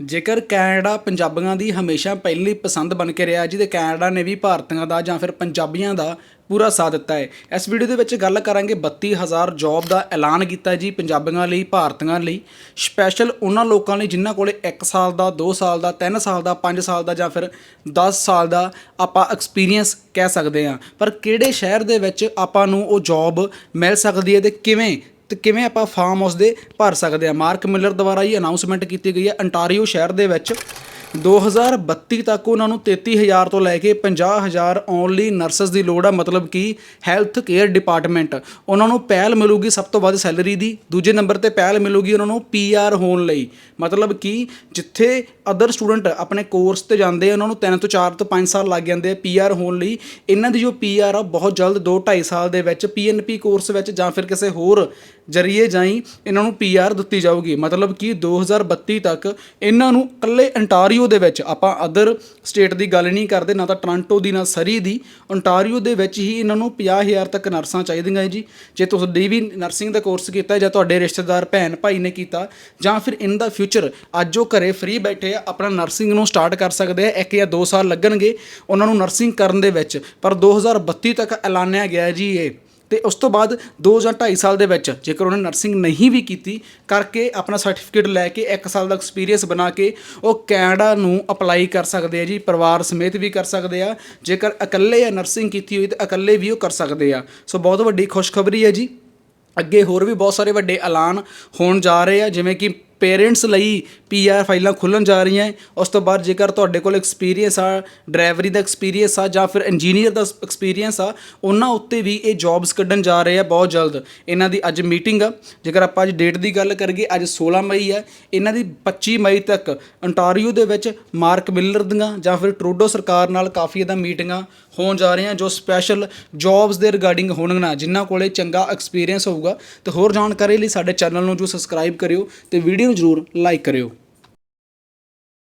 ਜੇਕਰ ਕੈਨੇਡਾ ਪੰਜਾਬੀਆਂ ਦੀ ਹਮੇਸ਼ਾ ਪਹਿਲੀ ਪਸੰਦ ਬਣ ਕੇ ਰਿਹਾ ਜੀ ਤੇ ਕੈਨੇਡਾ ਨੇ ਵੀ ਭਾਰਤੀਆਂ ਦਾ ਜਾਂ ਫਿਰ ਪੰਜਾਬੀਆਂ ਦਾ ਪੂਰਾ ਸਾਥ ਦਿੱਤਾ ਹੈ। ਇਸ ਵੀਡੀਓ ਦੇ ਵਿੱਚ ਗੱਲ ਕਰਾਂਗੇ 32000 ਜੌਬ ਦਾ ਐਲਾਨ ਕੀਤਾ ਜੀ ਪੰਜਾਬੀਆਂ ਲਈ, ਭਾਰਤੀਆਂ ਲਈ। ਸਪੈਸ਼ਲ ਉਹਨਾਂ ਲੋਕਾਂ ਲਈ ਜਿਨ੍ਹਾਂ ਕੋਲੇ 1 ਸਾਲ ਦਾ 2 ਸਾਲ ਦਾ 3 ਸਾਲ ਦਾ 5 ਸਾਲ ਦਾ ਜਾਂ ਫਿਰ 10 ਸਾਲ ਦਾ ਆਪਾਂ ਐਕਸਪੀਰੀਅੰਸ ਕਹਿ ਸਕਦੇ ਹਾਂ। ਪਰ ਕਿਹੜੇ ਸ਼ਹਿਰ ਦੇ ਵਿੱਚ ਆਪਾਂ ਨੂੰ ਉਹ ਜੌਬ ਮਿਲ ਸਕਦੀ ਹੈ ਤੇ ਕਿਵੇਂ ਤੇ ਕਿਵੇਂ ਆਪਾਂ ਫਾਰਮ ਹਾਊਸ ਦੇ ਭਰ ਸਕਦੇ ਆ? ਮਾਰਕ ਮਿਲਰ ਦੁਆਰਾ ਇਹ ਅਨਾਉਂਸਮੈਂਟ ਕੀਤੀ ਗਈ ਹੈ ਅੰਟਾਰੀਓ ਸ਼ਹਿਰ ਦੇ ਵਿੱਚ। 2032 ਤੱਕ ਉਹਨਾਂ ਨੂੰ 33000 ਤੋਂ ਲੈ ਕੇ 50000 ਓਨਲੀ ਨਰਸਸ ਦੀ ਲੋੜ ਆ, ਮਤਲਬ ਕਿ ਹੈਲਥ ਕੇਅਰ ਡਿਪਾਰਟਮੈਂਟ ਉਹਨਾਂ ਨੂੰ ਪਹਿਲ ਮਿਲੂਗੀ ਸਭ ਤੋਂ ਵੱਧ ਸੈਲਰੀ ਦੀ। ਦੂਜੇ ਨੰਬਰ ਤੇ ਪਹਿਲ ਮਿਲੂਗੀ ਉਹਨਾਂ ਨੂੰ ਪੀਆਰ ਹੋਣ ਲਈ। ਮਤਲਬ ਕਿ ਜਿੱਥੇ ਅਦਰ ਸਟੂਡੈਂਟ ਆਪਣੇ ਕੋਰਸ ਤੇ ਜਾਂਦੇ ਆ, ਉਹਨਾਂ ਨੂੰ 3 ਤੋਂ 4 ਤੋਂ 5 ਸਾਲ ਲੱਗ ਜਾਂਦੇ ਆ ਪੀਆਰ ਹੋਣ ਲਈ। ਇਹਨਾਂ ਦੀ ਜੋ ਪੀਆਰ ਆ, ਬਹੁਤ ਜਲਦ 2 2.5 ਸਾਲ ਦੇ ਵਿੱਚ ਪੀਐਨਪੀ ਕੋਰਸ ਵਿੱਚ ਜਾਂ ਫਿਰ ਕਿਸੇ ਹੋਰ ਜਰੀਏ ਜਾਈ ਇਹਨਾਂ ਨੂੰ ਪੀਆਰ ਦਿੱਤੀ ਜਾਊਗੀ। ਮਤਲਬ ਕਿ 2032 ਤੱਕ ਇਹਨਾਂ ਨੂੰ ਇਕੱਲੇ ਅੰਟਾਰੀਓ ਦੇ ਵਿੱਚ, ਆਪਾਂ ਅਦਰ ਸਟੇਟ ਦੀ ਗੱਲ ਨਹੀਂ ਕਰਦੇ, ਨਾ ਤਾਂ ਟੋਰਾਂਟੋ ਦੀ, ਨਾ ਸਰੀ ਦੀ ਅੰਟਾਰੀਓ ਦੇ ਵਿੱਚ ਹੀ ਇਹਨਾਂ ਨੂੰ 50000 ਤੱਕ ਨਰਸਾਂ ਚਾਹੀਦੀਆਂ ਜੀ। ਜੇ ਤੁਸੀਂ ਵੀ ਨਰਸਿੰਗ ਦਾ ਕੋਰਸ ਕੀਤਾ ਜਾਂ ਤੁਹਾਡੇ ਰਿਸ਼ਤੇਦਾਰ, ਭੈਣ, ਭਾਈ ਨੇ ਕੀਤਾ, ਜਾਂ ਫਿਰ ਇਨ ਦਾ ਫਿਊਚਰ ਅੱਜ ਉਹ ਘਰੇ ਫ੍ਰੀ ਬੈਠੇ ਆ ਆਪਣਾ ਨਰਸਿੰਗ ਨੂੰ ਸਟਾਰਟ ਕਰ ਸਕਦੇ ਆ, ਇੱਕ ਜਾਂ ਦੋ ਸਾਲ ਲੱਗਣਗੇ ਉਹਨਾਂ ਨੂੰ ਨਰਸਿੰਗ ਕਰਨ ਦੇ ਵਿੱਚ। ਪਰ 2032 ਤੱਕ ਐਲਾਨਿਆ ਗਿਆ ਜੀ ਇਹ। ਤੇ ਉਸ ਤੋਂ ਬਾਅਦ 2 ਜਾਂ 2.5 ਸਾਲ ਦੇ ਵਿੱਚ ਜੇਕਰ ਉਹਨੇ ਨਰਸਿੰਗ ਨਹੀਂ ਵੀ ਕੀਤੀ, ਕਰਕੇ ਆਪਣਾ ਸਰਟੀਫਿਕੇਟ ਲੈ ਕੇ 1 ਸਾਲ ਦਾ ਐਕਸਪੀਰੀਅੰਸ ਬਣਾ ਕੇ ਉਹ ਕੈਨੇਡਾ ਨੂੰ ਅਪਲਾਈ ਕਰ ਸਕਦੇ ਆ ਜੀ, ਪਰਿਵਾਰ ਸਮੇਤ ਵੀ ਕਰ ਸਕਦੇ ਆ। ਜੇਕਰ ਇਕੱਲੇ ਆ ਨਰਸਿੰਗ ਕੀਤੀ ਹੋਈ ਤਾਂ ਇਕੱਲੇ ਵੀ ਉਹ ਕਰ ਸਕਦੇ ਆ। ਸੋ ਬਹੁਤ ਵੱਡੀ ਖੁਸ਼ਖਬਰੀ ਹੈ ਜੀ। ਅੱਗੇ ਹੋਰ ਵੀ ਬਹੁਤ ਸਾਰੇ ਵੱਡੇ ਐਲਾਨ ਹੋਣ ਜਾ ਰਹੇ ਆ, ਜਿਵੇਂ ਕਿ ਪੇਰੈਂਟਸ ਲਈ ਪੀਆਰ ਫਾਈਲਾਂ ਖੁੱਲਣ ਜਾ ਰਹੀਆਂ ਉਸ ਤੋਂ ਬਾਅਦ ਜੇਕਰ ਤੁਹਾਡੇ ਕੋਲ ਐਕਸਪੀਰੀਅੰਸ ਆ ਡਰਾਈਵਰੀ ਦਾ ਐਕਸਪੀਰੀਅੰਸ ਆ ਜਾਂ ਫਿਰ ਇੰਜੀਨੀਅਰ ਦਾ ਐਕਸਪੀਰੀਅੰਸ ਆ, ਉਹਨਾਂ ਉੱਤੇ ਵੀ ਇਹ ਜੌਬਸ ਕੱਢਣ ਜਾ ਰਹੇ ਆ ਬਹੁਤ ਜਲਦ। ਇਹਨਾਂ ਦੀ ਅੱਜ ਮੀਟਿੰਗ ਆ। ਜੇਕਰ ਆਪਾਂ ਅੱਜ ਡੇਟ ਦੀ ਗੱਲ ਕਰੀਏ, ਅੱਜ 16 ਮਈ ਆ। ਇਹਨਾਂ ਦੀ 25 ਮਈ ਤੱਕ ਅੰਟਾਰੀਓ ਦੇ ਵਿੱਚ ਮਾਰਕ ਮਿਲਰ ਦੀਆਂ ਜਾਂ ਫਿਰ ਟਰੂਡੋ ਸਰਕਾਰ ਨਾਲ ਕਾਫੀ ਇਹਦਾ ਮੀਟਿੰਗਾਂ ਹੋਣ ਜਾ ਰਹੀਆਂ, ਜੋ ਸਪੈਸ਼ਲ ਜੌਬਸ ਦੇ ਰਿਗਾਰਡਿੰਗ ਹੋਣਗੀਆਂ, ਜਿਨ੍ਹਾਂ ਕੋਲੇ ਚੰਗਾ ਐਕਸਪੀਰੀਅੰਸ ਹੋਊਗਾ। ਤੇ ਹੋਰ ਜਾਣਕਾਰੀ ਲਈ ਸਾਡੇ ਚੈਨਲ ਨੂੰ ਜੋ ਸਬਸਕ੍ਰਾਈਬ ਕਰਿਓ ਤੇ ਵੀਡੀਓ ਨੂੰ ਜਰੂਰ ਲਾਈਕ ਕਰਿਓ।